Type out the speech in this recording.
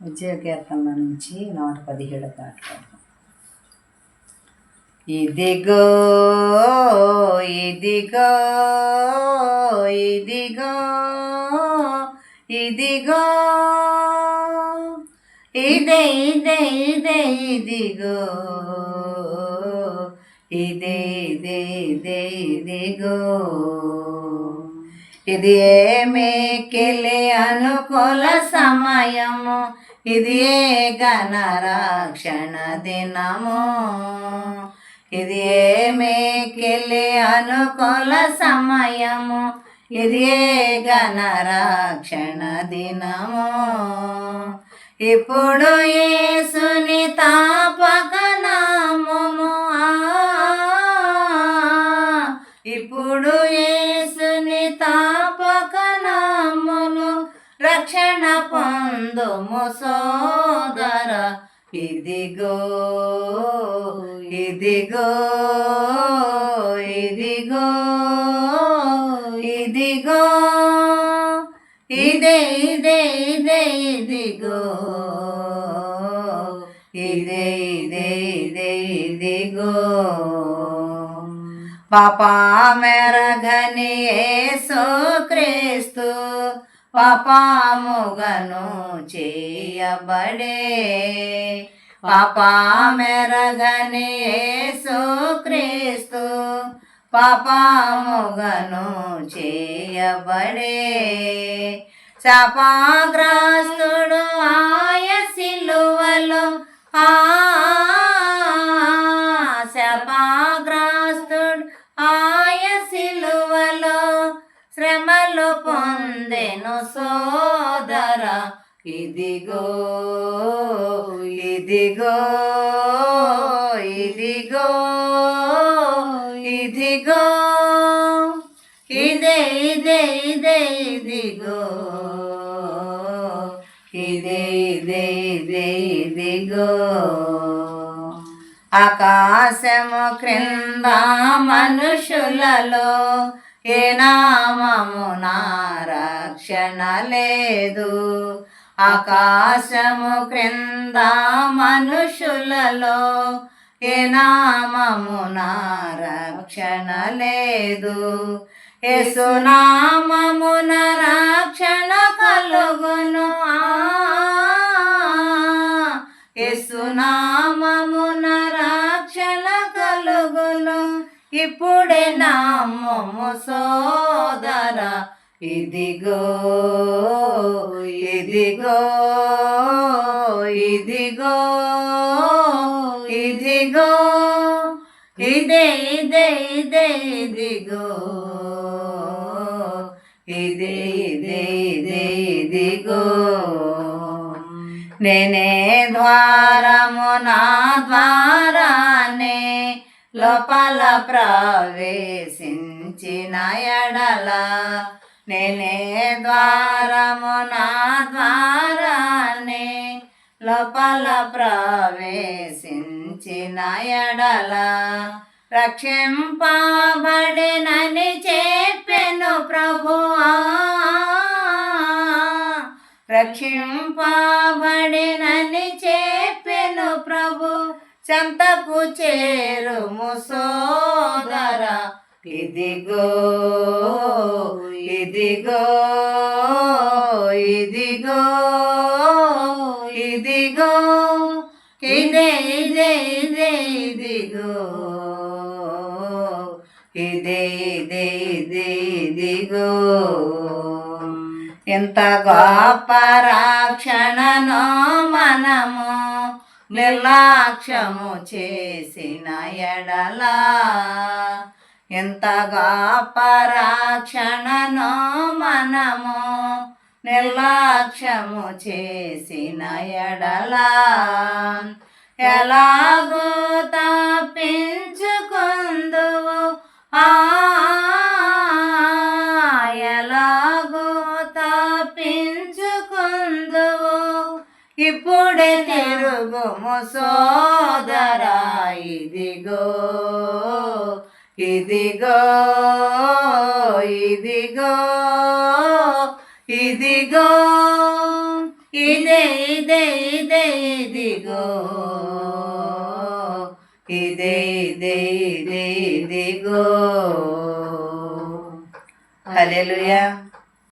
ఉద్యోగ కీర్తనల నుంచి నూట పదిహేడు పాట ఇదిగో ఇదిగో ఇదిగో ఇదిగో ఇదే ఇదే ఇదే ఇదిగో ఇదే ఇదే ఇదే ఇదిగో. ఇది ఏమేకెళ్ళి అనుకూల సమయము? ఇది ఏ గణరాక్షణ దినము. ఇది ఏమేకెళ్ళి అనుకూల సమయము? ఇది ఏ గణరాక్షణ దినము. ఇప్పుడు ఏ తాపక రక్షణ పొందుము సోదర. ఇదిగో ఇదిగో ఇదిగో ఇదిగో ఇదే ఇదే ఇదే ఇదిగో ఇదే ఇదే ఇదే ఇదిగో. పాపా మెరగని యేసు క్రీస్తు పాపాముగను చేయబడే పాపా మెరగని యేసు క్రీస్తు పాపాముగను చేయబడే శాపాగ్రస్తుడు ఆయ సిలువలో ఆ సోదర ఇదిగో ఇదిగో ఇదిగో ఇదిగో ఇదే ఇదే ఇదే ఇదిగో ఇదే ఇదే ఇదే ఇదిగో. ఆకాశము క్రింద మనుషులలో ఏ నామము నా రక్షణ లేదు. ఆకాశము క్రింద మనుషులలో ఏ నామమున నా రక్షణ లేదు. యేసునామమున రక్షణ కలుగును. ఆ రక్షణ కలుగును. ఇప్పుడే నామము సోదర ఇదిగో ఇదిగో ఇదిగో ఇదిగో ఇదే ఇదే ఇదే ఇదిగో ఇదే ఇదే ఇదే ఇదిగో. నేనే ద్వారము నా ద్వారానే లోపల ప్రవేశించిన ఎడలా నేనే ద్వారము నా ద్వారానే లోపల ప్రవేశించిన ఎడల రక్షింపబడినని చెప్పెను ప్రభువా రక్షింపబడినని చెప్పెను ప్రభు. చెంతకు చేరుము సోదర ఇదిగో ఇదిగో ఇదిగో ఇదిగో ఇదే ఇదే ఇదే ఇదిగో ఇదే ఇదే ఇదే ఇదిగో. ఎంత గొప్ప రాక్షణను మనము నిర్లక్ష్యము చేసిన ఎడలా ఎంతగా పరాక్షణనో మనము నిర్లక్ష్యము చేసిన ఎడల ఎలాగూ తప్పించుకుందువు? ఆ ఎలాగో తప్పించుకుందువు? ఇప్పుడే తిరుగుము సోదరా ఇదిగో ఇదిగో ఇదిగో ఇదిగో ఇదే ఇదే ఇదే ఇదిగో ఇదే ఇదే ఇదే ఇదిగో హల్లెలూయా